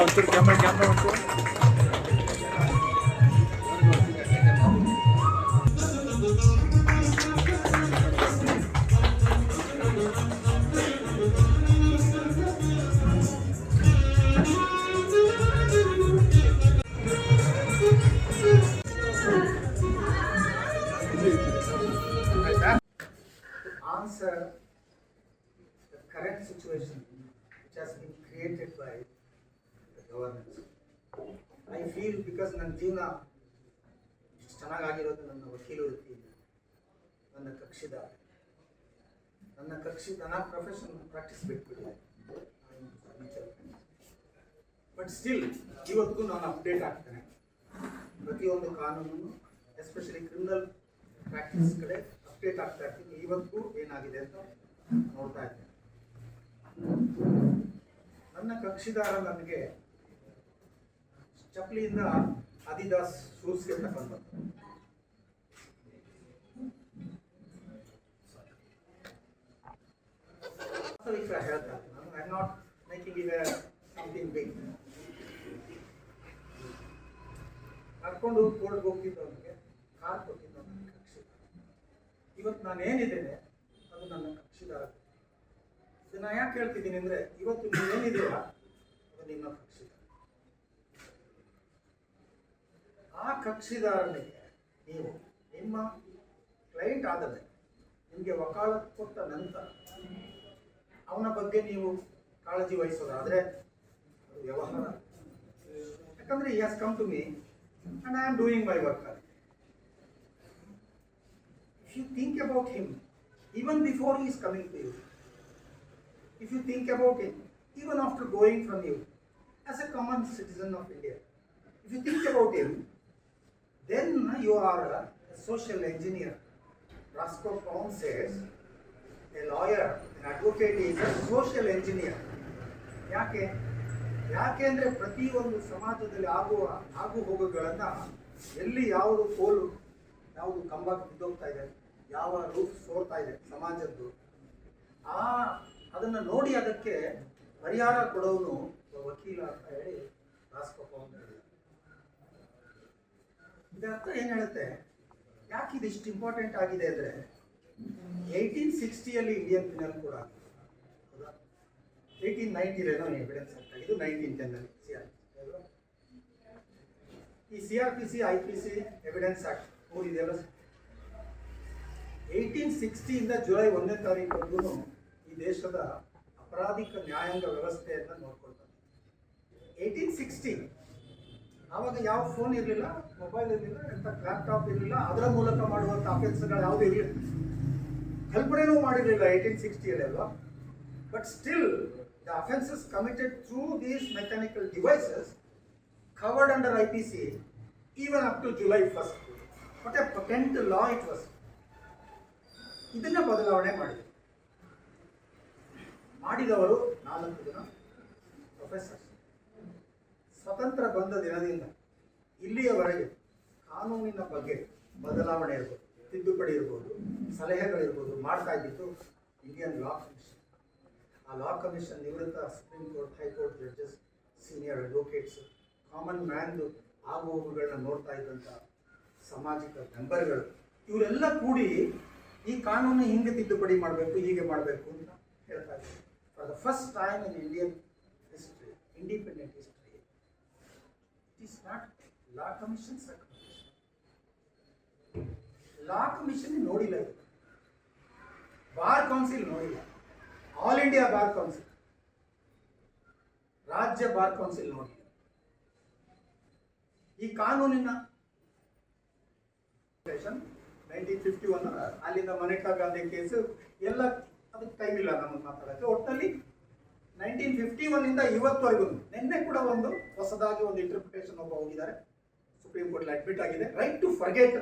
ಒಂಚೂರು camera camera ಒಂಚೂರು answer Because ನನ್ನ ಜೀವನ ಇಷ್ಟು ಚೆನ್ನಾಗಾಗಿರೋದು ನನ್ನ ವಕೀಲ ವೃತ್ತಿಯಿಂದ ನನ್ನ ಕಕ್ಷಿದಾರ ನನ್ನ ಕಕ್ಷಿ, ನನ್ನ ಪ್ರೊಫೆಷನ್ ಪ್ರಾಕ್ಟೀಸ್ ಬಿಟ್ಬಿಟ್ಟಿದೆ ಬಟ್ ಸ್ಟಿಲ್ ಇವತ್ತಿಗೂ ನಾನು ಅಪ್ಡೇಟ್ ಆಗ್ತೇನೆ. ಪ್ರತಿಯೊಂದು ಕಾನೂನು ಎಸ್ಪೆಷಲಿ ಕ್ರಿಮಿನಲ್ ಪ್ರಾಕ್ಟೀಸ್ ಕಡೆ ಅಪ್ಡೇಟ್ ಆಗ್ತಾ ಇರ್ತೀನಿ. ಇವತ್ತು ಏನಾಗಿದೆ ಅಂತ ನೋಡ್ತಾ ಇದ್ದೇನೆ. ನನ್ನ ಕಕ್ಷಿದಾರ ನನಗೆ ಚಪ್ಪಲಿಯಿಂದ ಅದಿದಾಸ್ ಶೂಸ್ಗೆ ಬಂದ ವಾಸ್ತವಿಕ ಹೇಳ್ತಾ ಇದ್ದೀನಿ. ನಾನು I not making it something big ನಡ್ಕೊಂಡು ಕೋರ್ಟ್ಗೆ ಹೋಗ್ತಿದ್ದವನಿಗೆ ಕಾರ್ ಕೊಟ್ಟಿದ್ದ ನನ್ನ ಕಕ್ಷಿದಾರ. ಇವತ್ತು ನಾನು ಏನಿದ್ದೇನೆ, ಅದು ನನ್ನ ಕಕ್ಷಿದಾರ. ಇದನ್ನ ಯಾಕೆ ಹೇಳ್ತಿದ್ದೀನಿ ಅಂದ್ರೆ, ಇವತ್ತು ಏನಿದೆಯಾ ಅದು ನಿಮ್ಮ ಕಕ್ಷಿದಾರ ಆ ಕಕ್ಷಿದಾರನಿಗೆ ನೀವು. ನಿಮ್ಮ ಕ್ಲೈಂಟ್ ಆದಲೆ ನಿಮಗೆ ವಕಾಲತ್ ಕೊಟ್ಟ ನಂತರ ಅವನ ಬಗ್ಗೆ ನೀವು ಕಾಳಜಿ ವಹಿಸೋದಾದರೆ ಅದು ವ್ಯವಹಾರ. ಯಾಕಂದರೆ ಈ has come to me and I am doing my work if you think about him even before is coming to you, if you think about him, even after going from you, as a common citizen of India, if you think about him, then you are a social engineer. Roscoe Pound says, a lawyer, an advocate is a social engineer. ಯಾಕೆ ಯಾಕೆ ಅಂದರೆ ಪ್ರತಿಯೊಂದು ಸಮಾಜದಲ್ಲಿ ಆಗುವ ಆಗು ಹೋಗುಗಳನ್ನು ಎಲ್ಲಿ ಯಾವುದು ಕೋಲು ಯಾವುದು ಕಂಬ ಬಿದ್ದೋಗ್ತಾ ಇದೆ ಯಾವ ರೂಪ್ ಸೋರ್ತಾ ಇದೆ ಸಮಾಜದ್ದು ಆ ಅದನ್ನು ನೋಡಿ ಅದಕ್ಕೆ ಪರಿಹಾರ ಕೊಡೋನು ವಕೀಲ ಅಂತ ಹೇಳಿ ರಾಸ್ಕೋಪ ಅಂತ ಹೇಳಿದ ಇದರ ಅರ್ಥ ಏನ್ ಹೇಳುತ್ತೆ? ಯಾಕೆ ಇದು ಇಷ್ಟು ಇಂಪಾರ್ಟೆಂಟ್ ಆಗಿದೆ ಅಂದ್ರೆ ಏಯ್ಟೀನ್ ಸಿಕ್ಸ್ಟಿಯಲ್ಲಿ ಇಂಡಿಯನ್ ಫಿನಲ್ ಕೂಡ. ಹೌದಾ? ಏಯ್ಟೀನ್ ನೈನ್ಟಿಲೇನೋ ಎವಿಡೆನ್ಸ್ ಇದು ನೈನ್ಟೀನ್ ಟೆನ್ನಲ್ಲಿ ಸಿ ಆರ್ ಈ C R P C I P C evidence act ಮೂರಿದೆಯಲ್ಲ eighteen ಸಿಕ್ಸ್ಟಿಯಿಂದ ಜುಲೈ ಒಂದನೇ ತಾರೀಕುವರೆಗೂ ಈ ದೇಶದ ಅಪರಾಧಿಕ ನ್ಯಾಯಾಂಗ ವ್ಯವಸ್ಥೆಯನ್ನು ನೋಡ್ಕೊಳ್ತಾರೆ. ಏಯ್ಟೀನ್ ಸಿಕ್ಸ್ಟಿ ಆವಾಗ ಯಾವ ಫೋನ್ ಇರಲಿಲ್ಲ ಮೊಬೈಲ್ ಇರಲಿಲ್ಲ ಎಂಥ ಲ್ಯಾಪ್ಟಾಪ್ ಇರಲಿಲ್ಲ, ಅದರ ಮೂಲಕ ಮಾಡುವಂಥ ಅಫೆನ್ಸ್ಗಳು ಯಾವುದೂ ಇರಲಿಲ್ಲ. ಕಲ್ಪನೆನೂ ಮಾಡಿರಲಿಲ್ಲ ಏಯ್ಟೀನ್ ಸಿಕ್ಸ್ಟಿಯಲ್ಲಿ ಅಲ್ವಾ? But still the offences committed through these mechanical devices covered under I P C even up to July 1st. What a potent law it was ಇದನ್ನ ಬದಲಾವಣೆ ಮಾಡಿದೆ ಮಾಡಿದವರು ನಾಲ್ಕು ಜನ ಪ್ರೊಫೆಸರ್ಸ್ ಸ್ವತಂತ್ರ ಬಂದ ದಿನದಿಂದ ಇಲ್ಲಿಯವರೆಗೆ ಕಾನೂನಿನ ಬಗ್ಗೆ ಬದಲಾವಣೆ ಇರ್ಬೋದು, ತಿದ್ದುಪಡಿ ಇರ್ಬೋದು, ಸಲಹೆಗಳಿರ್ಬೋದು ಮಾಡ್ತಾ ಇದ್ದಿದ್ದು ಇಂಡಿಯನ್ ಲಾ ಕಮಿಷನ್ ಆ ಲಾ ಕಮಿಷನ್ ನಿವೃತ್ತ supreme court high court judges senior advocates common ಮ್ಯಾನ್ದು ಆಗು ಹೋಗುಗಳನ್ನ ನೋಡ್ತಾ ಇದ್ದಂಥ ಸಾಮಾಜಿಕ ಮೆಂಬರ್ಗಳು, ಇವರೆಲ್ಲ ಕೂಡಿ ಈ ಕಾನೂನು ಹಿಂಗೆ ತಿದ್ದುಪಡಿ ಮಾಡಬೇಕು, ಹೀಗೆ ಮಾಡಬೇಕು ಅಂತ ಹೇಳ್ತಾ ಇದ್ದಾರೆ. For the first time in Indian history independent history it not law law commission ನೋಡಿಲ್ಲ ಬಾರ್ ಕೌನ್ಸಿಲ್ ನೋಡಿಲ್ಲ. ಆಲ್ ಇಂಡಿಯಾ ಬಾರ್ ಕೌನ್ಸಿಲ್ ರಾಜ್ಯ ಬಾರ್ ಕೌನ್ಸಿಲ್ ನೋಡಿಲ್ಲ. ಈ ಕಾನೂನಿನ ಫಿಫ್ಟಿ ಅಲ್ಲಿಂದ ಮನೇಕಾ ಗಾಂಧಿ ಕೇಸು ಎಲ್ಲ ಅದಕ್ಕೆ ಟೈಮ್ ಇಲ್ಲ ನಮಗೆ ಮಾತಾಡೋಕ್ಕೆ. ಒಟ್ಟಲ್ಲಿ ನೈನ್ಟೀನ್ ಫಿಫ್ಟಿ ಒನ್ನಿಂದ ಇವತ್ತುವರೆಗೂ ನಿನ್ನೆ ಕೂಡ ಒಂದು ಹೊಸದಾಗಿ ಒಂದು ಇಂಟರ್ಪ್ರಿಟೇಷನ್ ಒಬ್ಬ ಹೋಗಿದ್ದಾರೆ. ಸುಪ್ರೀಂ ಕೋರ್ಟ್ ಅಡ್ಮಿಟ್ ಆಗಿದೆ. Right to forget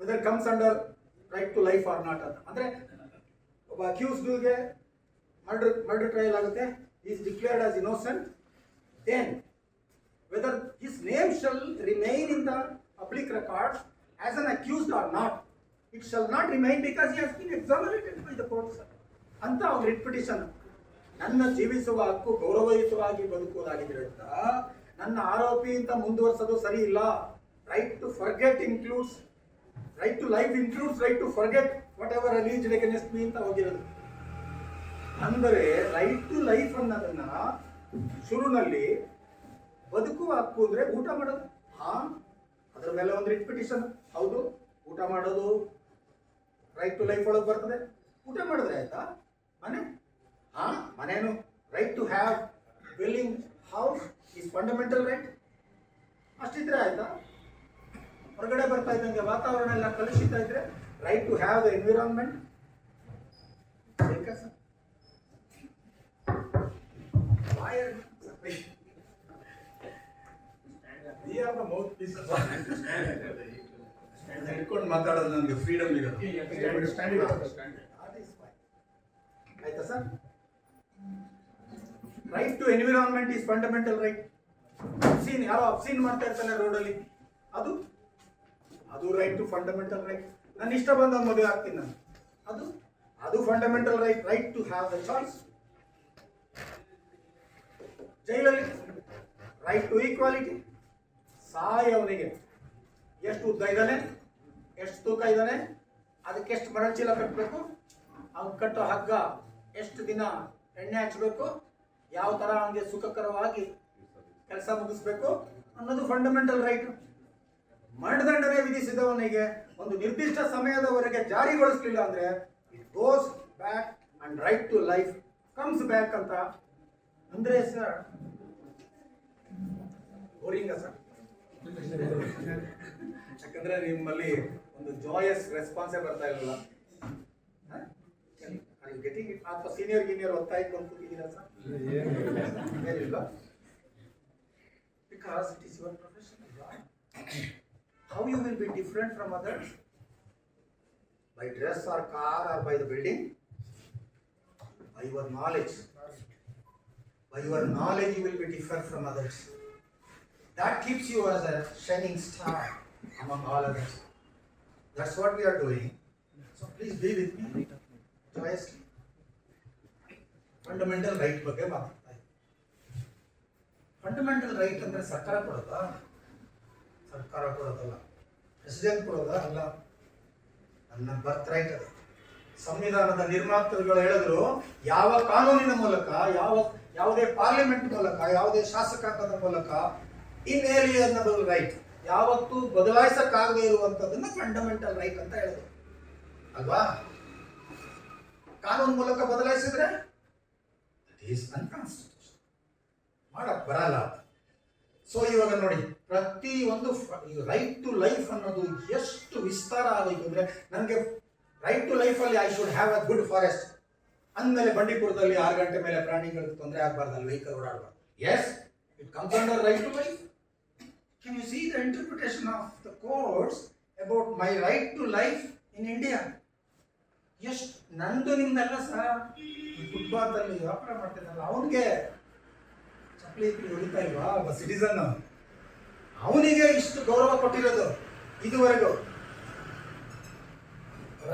whether comes under right to life or not ಅಂತ. ಅಂದ್ರೆ ಒಬ್ಬ ಅಕ್ಯೂಸ್ಡ್ಗೆ ಮರ್ಡರ್ ಮರ್ಡರ್ ಟ್ರಯಲ್ ಆಗುತ್ತೆ. Is declared as innocent then whether his name shall remain in the public records as an accused or not it shall not remain because he has been examinated by the court ಅಂತ ಅವ್ರ writ petition ನನ್ನ ಜೀವಿಸುವ ಹಕ್ಕು ಗೌರವಯುತವಾಗಿ ಬದುಕುವುದಾಗಿದ್ರೆ ನನ್ನ ಆರೋಪಿ ಅಂತ ಮುಂದುವರ್ಸೋದು ಸರಿ ಇಲ್ಲ. Right to forget includes right to life includes right to forget what ever release against me ಅಂತ ಹೋಗಿರೋದು. ಅಂದರೆ ರೈಟ್ ಟು ಲೈಫ್ ಅನ್ನೋದನ್ನ ಶುರುನಲ್ಲಿ ಬದುಕುವ ಹಕ್ಕು ಅಂದ್ರೆ ಊಟ ಮಾಡೋದು. ಹಾ, ಅದ್ರ ಮೇಲೆ ಒಂದು ರಿಟ್ ಹೌದು, ಊಟ ಮಾಡೋದು. ರೈಟ್ ಟು ಲೈಫ್ ಒಳಗೆ ಬರ್ತದೆ. ಊಟ ಮಾಡಿದ್ರೆ ಆಯ್ತಾ? ಮನೆ? ಹಾ ಮನೇನು right to have dwelling house is fundamental right ಅಷ್ಟಿದ್ರೆ ಆಯ್ತಾ? ಹೊರಗಡೆ ಬರ್ತಾ ಇದ್ದಂಗೆ ವಾತಾವರಣ ಎಲ್ಲ ಕಲುಷಿತ ಇದ್ರೆ right to have the environment. ಹಿಡ್ಕೊಂಡು ಮಾತಾಡೋದು ನನಗೆ ಫ್ರೀಡಮ್ ಇರುತ್ತೆ. ಆಯ್ತಾ sir? Right to environment is fundamental right obscene ಯಾರೋ ಅಬ್ಸೀನ್ ಮಾಡ್ತಾ ಇರ್ತಾನೆ ರೋಡಲ್ಲಿ ಅದು ಅದು ರೈಟ್ ಟು ಫಂಡಮೆಂಟಲ್ ರೈಟ್ ನನ್ನ ಇಷ್ಟ ಬಂದ ಮದುವೆ ಆಗ್ತೀನಿ ನಾನು. ಅದು ಅದು fundamental right right to have the choice ಜೈಲಲ್ಲಿ ರೈಟ್ ಟು ಈಕ್ವಾಲಿಟಿ ಸಾಯಿ ಅವನಿಗೆ ಎಷ್ಟು ಉದ್ದ ಇದ್ದಾನೆ, ಎಷ್ಟು ತೂಕ ಇದ್ದಾನೆ, ಅದಕ್ಕೆ ಎಷ್ಟು ಮರಳು ಚೀಲ ಕಟ್ಟಬೇಕು ಅವ್ನು ಕಟ್ಟೋ ಹಗ್ಗ ಎಷ್ಟು ದಿನ ಎಣ್ಣೆ ಹಚ್ಚಬೇಕು ಯಾವ ತರ ಅವನಿಗೆ ಸುಖಕರವಾಗಿ ಕೆಲಸ ಮುಗಿಸ್ಬೇಕು ಅನ್ನೋದು ಫಂಡಮೆಂಟಲ್ ರೈಟ್ ಮರಣದಂಡನೆ ವಿಧಿಸಿದವನಿಗೆ ಒಂದು ನಿರ್ದಿಷ್ಟ ಸಮಯದವರೆಗೆ ಜಾರಿಗೊಳಿಸಲಿಲ್ಲ ಅಂದ್ರೆ it goes back and right to life comes back ಅಂತ. ಅಂದ್ರೆ ಸರ್ ಬೋರಿಂಗ ಸರ್ ಯಾಕಂದ್ರೆ ನಿಮ್ಮಲ್ಲಿ ಒಂದು ಜಾಯಸ್ ರೆಸ್ಪಾನ್ಸೇ ಬರ್ತಾ ಇರಲಿಲ್ಲ. ಗೆಟಿಂಗ್ ಇಟ್ ಅಥವಾ ಸೀನಿಯರ್ ಗೀನಿಯರ್ ಒತ್ತಾಯ ಬಂದು ಕೂತಿದ್ದೀರಾ ಸರ್ ಏನಿಲ್ಲ because it is your profession how you will be different from others by dress or car or by the building by your knowledge. By your knowledge, you will be different from others. That keeps you as a shining star among all others. That's what we are doing. So please be with me Joyously. Fundamental right ಬಗ್ಗೆ ಮಾತಾಡ್ತಾ fundamental right ಅಂದ್ರೆ ಸರ್ಕಾರ ಕೊಡೋದಾ? ಸರ್ಕಾರ ಕೊಡೋದಲ್ಲ. President ಕೊಡೋದಾ? ಅಲ್ಲ. ನನ್ನ birth right ಅದು. ಸಂವಿಧಾನದ ನಿರ್ಮಾತೃಗಳು ಹೇಳಿದ್ರು, ಯಾವ ಕಾನೂನಿನ ಮೂಲಕ, ಯಾವ, ಯಾವುದೇ ಪಾರ್ಲಿಮೆಂಟ್ ಮೂಲಕ, ಯಾವುದೇ ಶಾಸಕಾಂಗದ ಮೂಲಕ ಇನ್ಏಲಿಯನಬಲ್ ರೈಟ್ ಯಾವತ್ತೂ ಬದಲಾಯಿಸಕ್ಕಾಗದೇ ಇರುವಂತದನ್ನ ಫಂಡಮೆಂಟಲ್ ರೈಟ್ ಅಂತ ಹೇಳಿದ್ರು. ಅಲ್ವಾ? ಕಾನೂನು ಮೂಲಕ ಬದಲಾಯಿಸಿದ್ರೆ ಅನ್ಕಾನ್ಸ್ಟಿಟ್ಯೂಷನ್ ಮಾಡಕ್ ಬರಲ್ಲ ಸೊ ಇವಾಗ ನೋಡಿ, ಪ್ರತಿ ಒಂದು ರೈಟ್ ಟು ಲೈಫ್ ಅನ್ನೋದು ಎಷ್ಟು ವಿಸ್ತಾರ ಆಗೋಯ್ತು ಅಂದ್ರೆ ನನಗೆ ರೈಟ್ ಟು ಲೈಫ್ ಅಲ್ಲಿ I should have a good forest ಅಂದಮೇಲೆ ಬಂಡೀಪುರದಲ್ಲಿ ಆರು ಗಂಟೆ ಮೇಲೆ ಪ್ರಾಣಿಗಳಿಗೆ ತೊಂದರೆ ಆಗಬಾರ್ದು vehicle ಓಡಾಡಬಾರ್ದು. As it comes under right to life can you see the interpretation of the courts about my right to life in India ಎಷ್ಟು ನಂದು ನಿಮ್ದೆಲ್ಲ ಸರ್ ಫುಟ್ಬಾಲ್ ಅಲ್ಲಿ ವ್ಯಾಪಾರ ಮಾಡ್ತಿದ್ದಲ್ಲ ಅವನಿಗೆ ಚಪ್ಪಲಿ ಹೊಡಿತಾ ಇಲ್ವಾ, ಒಬ್ಬ ಸಿಟಿಸನ್ ಅವನಿಗೆ ಇಷ್ಟು ಗೌರವ ಕೊಟ್ಟಿರೋದು ಇದುವರೆಗೂ.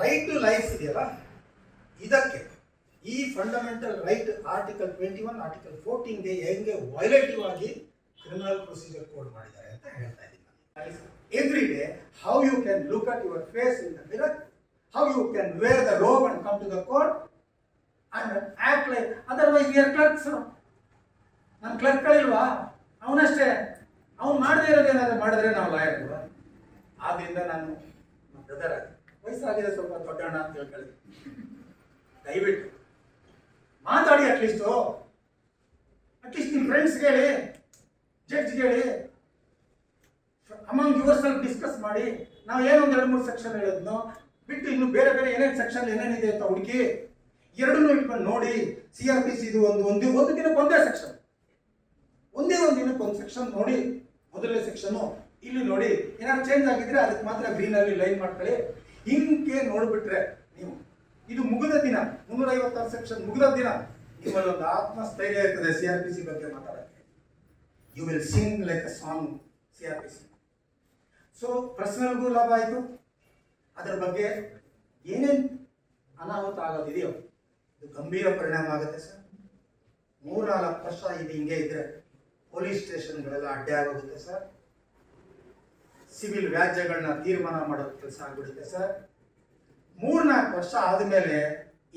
ರೈಟ್ ಟು ಲೈಫ್ ಇದೆಯಲ್ಲ, ಇದಕ್ಕೆ ಈ fundamental right article twenty one article ಫೋರ್ಟೀನ್ಗೆ ಹೆಂಗೆ ವೈಲೇಟಿವ್ ಆಗಿ ಕ್ರಿಮಿನಲ್ ಪ್ರೊಸೀಜರ್ ಕೋಡ್ ಮಾಡಿದ್ದಾರೆ ಅಂತ ಹೇಳ್ತಾ ಇದ್ದೀನಿ. Every day how you can look at your face in the mirror you can wear the robe and come to the court and act like otherwise here are clerks ನನ್ನ ಕ್ಲರ್ಕ್ಗಳಿಲ್ವಾ ಅವನಷ್ಟೇ. ಅವ್ನು ಮಾಡದೇ ಇರೋದು ಏನಾದರೂ ಮಾಡಿದ್ರೆ ನಾವು ಲಾಯರ್ ಅಲ್ವಾ ಆದ್ದರಿಂದ ನಾನು ಬ್ರದರ್ ವಯಸ್ಸಾಗಿದೆ ಸ್ವಲ್ಪ ದೊಡ್ಡಣ್ಣ ಅಂತ ಹೇಳ್ಕೊಳ್ಳಿ. ದಯವಿಟ್ಟು. ಮಾತಾಡಿ ಅಟ್ಲೀಸ್ಟು ಅಟ್ಲೀಸ್ಟ್ ನಿಮ್ಮ ಫ್ರೆಂಡ್ಸ್ಗೆ ಹೇಳಿ. ಜಡ್ಜ್ಗೆ ಹೇಳಿ. ಅಮಂಗ್ ಯುವರ್ ಸೆಲ್ಫ್ ಡಿಸ್ಕಸ್ ಮಾಡಿ. ನಾವು ಏನೊಂದು ಎರಡು ಮೂರು ಸೆಕ್ಷನ್ ಹೇಳಿದ್ನೋ ಬಿಟ್ಟು ಇನ್ನು ಬೇರೆ ಬೇರೆ ಏನೇನು ಸೆಕ್ಷನ್ ಏನೇನಿದೆ ಅಂತ ಹುಡುಕಿ ಎರಡನ್ನೂ ಇಟ್ಕೊಂಡು ನೋಡಿ ಸಿ ಆರ್ ಪಿ ಸಿ ಇದು ಒಂದು ಒಂದು ಒಂದು ದಿನಕ್ಕೆ ಒಂದೇ ಸೆಕ್ಷನ್ ಒಂದೇ ಒಂದು ದಿನಕ್ಕೆ ಒಂದು ಸೆಕ್ಷನ್ ನೋಡಿ. ಮೊದಲನೇ ಸೆಕ್ಷನ್ ಇಲ್ಲಿ ನೋಡಿ ಏನಾದ್ರು ಚೇಂಜ್ ಆಗಿದ್ರೆ ಅದಕ್ಕೆ ಮಾತ್ರ ಗ್ರೀನ್ ಅಲ್ಲಿ ಲೈನ್ ಮಾಡ್ಕೊಳ್ಳಿ. ಹಿಂಗೆ ನೋಡ್ಬಿಟ್ರೆ ನೀವು. ಇದು ಮುಗಿದ ದಿನ. ಮುನ್ನೂರ ಐವತ್ತಾರು ಸೆಕ್ಷನ್ ಮುಗಿದ ದಿನ. ನಿಮ್ಮಲ್ಲಿ ಒಂದು ಆತ್ಮಸ್ಥೈರ್ಯ ಇರ್ತದೆ ಸಿ ಆರ್ ಪಿ ಸಿ ಬಗ್ಗೆ ಮಾತಾಡಕ್ಕೆ. You will sing like a song C R P C so ಪರ್ಸನಲ್ಗೂ ಲಾಭ ಆಯಿತು. ಅದರ ಬಗ್ಗೆ ಏನೇನು ಅನಾಹುತ ಆಗೋದಿದೆಯೋ, ಇದು ಗಂಭೀರ ಪರಿಣಾಮ ಆಗುತ್ತೆ ಸರ್. ಮೂರ್ನಾಲ್ಕು ವರ್ಷ ಇದು ಹಿಂಗೆ ಇದ್ರೆ ಪೊಲೀಸ್ ಸ್ಟೇಷನ್ಗಳೆಲ್ಲ ಅಡ್ಡೆ ಆಗೋಗುತ್ತೆ ಸರ್. ಸಿವಿಲ್ ವ್ಯಾಜ್ಯಗಳನ್ನ ತೀರ್ಮಾನ ಮಾಡೋ ಕೆಲಸ ಆಗ್ಬಿಡುತ್ತೆ ಸರ್. ಮೂರ್ನಾಲ್ಕು ವರ್ಷ ಆದಮೇಲೆ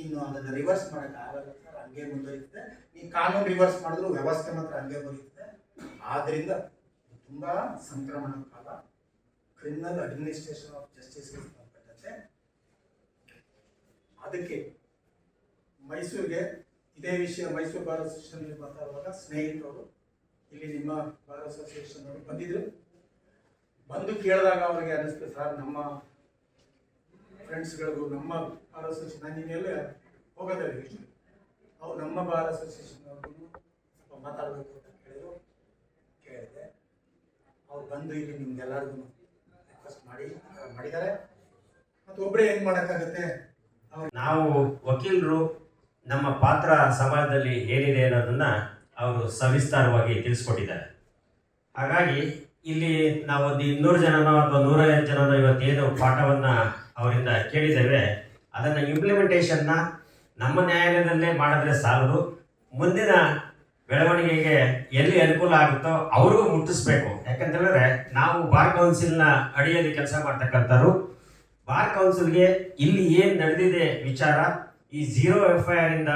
ಇನ್ನು ಅದನ್ನು ರಿವರ್ಸ್ ಮಾಡೋಕ್ಕೆ ಆಗಲ್ಲ ಸರ್. ಹಂಗೆ ಮುಂದುವರಿಯುತ್ತೆ. ಈ ಕಾನೂನು ರಿವರ್ಸ್ ಮಾಡಿದ್ರು ವ್ಯವಸ್ಥೆ ಮಾತ್ರ ಹಂಗೆ ಬರೀರುತ್ತೆ ಆದ್ರಿಂದ ತುಂಬ ಸಂಕ್ರಮಣ ಕಾಲ ಕ್ರಿಮಿನಲ್ ಅಡ್ಮಿನಿಸ್ಟ್ರೇಷನ್ ಆಫ್ ಜಸ್ಟಿಸ್ ಅದಕ್ಕೆ ಮೈಸೂರಿಗೆ ಇದೇ ವಿಷಯ ಮೈಸೂರು ಬಾರ್ ಅಸೋಸಿಯೇಷನ್ ಮಾತಾಡುವಾಗ ಸ್ನೇಹಿತರು ಇಲ್ಲಿ ನಿಮ್ಮ ಬಾರ್ ಅಸೋಸಿಯೇಷನ್ ಅವರು ಬಂದಿದ್ರು. ಬಂದು ಕೇಳಿದಾಗ ಅವರಿಗೆ ಅನಿಸ್ತು ಸರ್, ನಮ್ಮ ಫ್ರೆಂಡ್ಸ್ಗಳಿಗೂ ನಮ್ಮ ಬಾರ್ ಅಸೋಸಿಯೇಷನ್ ನಾನು ಇನ್ನೆಲ್ಲ ಹೋಗೋದಿಲ್ಲ ಇಷ್ಟು ಅವ್ರು ನಮ್ಮ ಬಾರ್ ಅಸೋಸಿಯೇಷನ್ ಅವ್ರಿಗೂ ಸ್ವಲ್ಪ ಮಾತಾಡಬೇಕು ಅಂತ ಕೇಳಿದ್ರು. ಕೇಳಿದೆ. ಅವ್ರು ಬಂದು ಇಲ್ಲಿ ನಿಮ್ಗೆಲ್ಲರಿಗೂ ರಿಕ್ವೆಸ್ಟ್ ಮಾಡಿ ಮಾಡಿದ್ದಾರೆ. ಮತ್ತು ಒಬ್ಬರೇ ಏನು ಮಾಡೋಕ್ಕಾಗುತ್ತೆ? ನಾವು ವಕೀಲರು ನಮ್ಮ ಪಾತ್ರ ಸಮಾಜದಲ್ಲಿ ಏನಿದೆ ಅನ್ನೋದನ್ನ ಅವರು ಸವಿಸ್ತಾರವಾಗಿ ತಿಳಿಸ್ಕೊಟ್ಟಿದ್ದಾರೆ. ಹಾಗಾಗಿ ಇಲ್ಲಿ ನಾವು ಒಂದು ಇನ್ನೂರು ಜನನೋ ಅಥವಾ ನೂರೈವತ್ತು ಜನನೋ ಇವತ್ತೇನು ಪಾಠವನ್ನ ಅವರಿಂದ ಕೇಳಿದ್ದೇವೆ. ಅದನ್ನು ಇಂಪ್ಲಿಮೆಂಟೇಷನ್ನ ನಮ್ಮ ನ್ಯಾಯಾಲಯದಲ್ಲೇ ಮಾಡಿದ್ರೆ ಸಾಲದು. ಮುಂದಿನ ಬೆಳವಣಿಗೆಗೆ ಎಲ್ಲಿ ಅನುಕೂಲ ಆಗುತ್ತೋ ಅವ್ರಿಗೂ ಮುಟ್ಟಿಸ್ಬೇಕು. ಯಾಕಂತೇಳಿದ್ರೆ ನಾವು ಬಾರ್ ಕೌನ್ಸಿಲ್ನ ಅಡಿಯಲ್ಲಿ ಕೆಲಸ ಮಾಡ್ತಕ್ಕಂಥವ್ರು ಬಾರ್ ಕೌನ್ಸಿಲ್ಗೆ ಇಲ್ಲಿ ಏನು ನಡೆದಿದೆ ವಿಚಾರ, ಈ ಝೀರೋ ಎಫ್ ಐ ಆರ್ ಇಂದ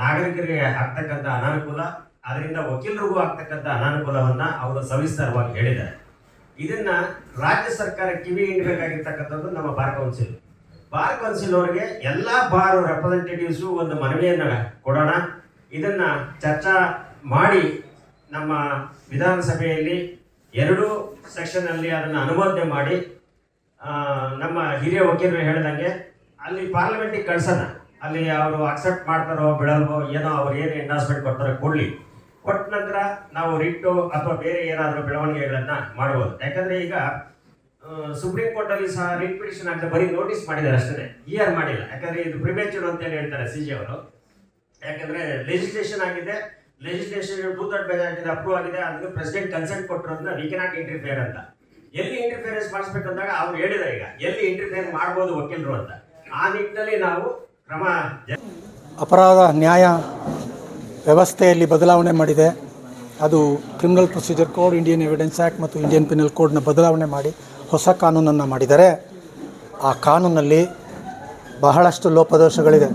ನಾಗರಿಕರಿಗೆ ಆಗ್ತಕ್ಕಂಥ ಅನಾನುಕೂಲ ಅದರಿಂದ ವಕೀಲರಿಗೂ ಆಗ್ತಕ್ಕಂಥ ಅನಾನುಕೂಲವನ್ನ ಅವರು ಸವಿಸ್ತಾರವಾಗಿ ಹೇಳಿದ್ದಾರೆ. ಇದನ್ನ ರಾಜ್ಯ ಸರ್ಕಾರ ಕಿವಿ ಹಿಂಡಬೇಕಾಗಿರ್ತಕ್ಕಂಥದ್ದು ನಮ್ಮ ಬಾರ್ ಕೌನ್ಸಿಲ್. ಬಾರ್ ಕೌನ್ಸಿಲ್ ಅವರಿಗೆ ಎಲ್ಲಾ ಬಾರ್ ರೆಪ್ರೆಸೆಂಟೇಟಿವ್ಸು ಒಂದು ಮನವಿಯನ್ನು ಕೊಡೋಣ. ಇದನ್ನ ಚರ್ಚಾ ಮಾಡಿ ನಮ್ಮ ವಿಧಾನಸಭೆಯಲ್ಲಿ ಎರಡು ಸೆಕ್ಷನ್ ಅಲ್ಲಿ ಅದನ್ನ ಅನುಮೋದನೆ ಮಾಡಿ ನಮ್ಮ ಹಿರಿಯ ವಕೀಲರು ಹೇಳ್ದಂಗೆ, ಅಲ್ಲಿ ಪಾರ್ಲಿಮೆಂಟಿಗೆ ಕಳ್ಸೋಣ. ಅಲ್ಲಿ ಅವರು ಅಕ್ಸೆಪ್ಟ್ ಮಾಡ್ತಾರೋ ಬಿಡಲ್ವೋ ಏನೋ, ಅವ್ರು ಏನು ಎಂಡಾಸ್ಮೆಂಟ್ ಕೊಡ್ತಾರೋ, ಕೊಡಲಿ. ಕೊಟ್ಟ ನಂತರ ನಾವು ರಿಟ್ಟು ಅಥವಾ ಬೇರೆ ಏನಾದರೂ ಬೆಳವಣಿಗೆಗಳನ್ನು ಮಾಡ್ಬೋದು. ಯಾಕಂದರೆ ಈಗ ಸುಪ್ರೀಂ ಕೋರ್ಟಲ್ಲಿ ಸಹ ರಿಟ್ ಪಿಟಿಷನ್ ಅಂತ ಬರೀ ನೋಟಿಸ್ ಮಾಡಿದ್ದಾರೆ ಅಷ್ಟೇ ಇಯರ್ ಮಾಡಿಲ್ಲ. ಯಾಕಂದರೆ ಇದು ಪ್ರಿಮೇಚೂರ್ ಅಂತ ಹೇಳಿ ಹೇಳ್ತಾರೆ ಸಿ ಜಿ ಅವರು. ಯಾಕಂದರೆ ಲೆಜಿಸ್ಲೇಷನ್ ಆಗಿದೆ. Legislation two third majority approve ಆಗಿದೆ. ಅದಕ್ಕೆ ಪ್ರೆಸಿಡೆಂಟ್ ಕನ್ಸೆಂಟ್ ಕೊಟ್ಟಿರೋದನ್ನ ವಿ ಕೆನಾಟ್ ಇಂಟರ್ಫಿಯರ್ ಅಂತ. ಎಲ್ಲಿ ಇಂಟರ್ಫಿಯರೆನ್ಸ್ ಮಾಡಿಸ್ಬೇಕಂದಾಗ ಅವ್ರು ಹೇಳಿದ್ರೆ ಈಗ, ಎಲ್ಲಿ ಇಂಟರ್ಫಿಯರ್ ಮಾಡ್ಬೋದು ವಕೀಲರು ಅಂತ. ಆ ನಿಟ್ಟಿನಲ್ಲಿ ನಾವು ಕ್ರಮ ಅಪರಾಧ ನ್ಯಾಯ ವ್ಯವಸ್ಥೆಯಲ್ಲಿ ಬದಲಾವಣೆ ಮಾಡಿದೆ. ಅದು criminal procedure code Indian evidence act ಮತ್ತು ಇಂಡಿಯನ್ ಪಿನಲ್ ಕೋಡ್ನ ಬದಲಾವಣೆ ಮಾಡಿ ಹೊಸ ಕಾನೂನನ್ನು ಮಾಡಿದ್ದಾರೆ ಆ ಕಾನೂನಲ್ಲಿ ಬಹಳಷ್ಟು ಲೋಪದೋಷಗಳಿದೆ.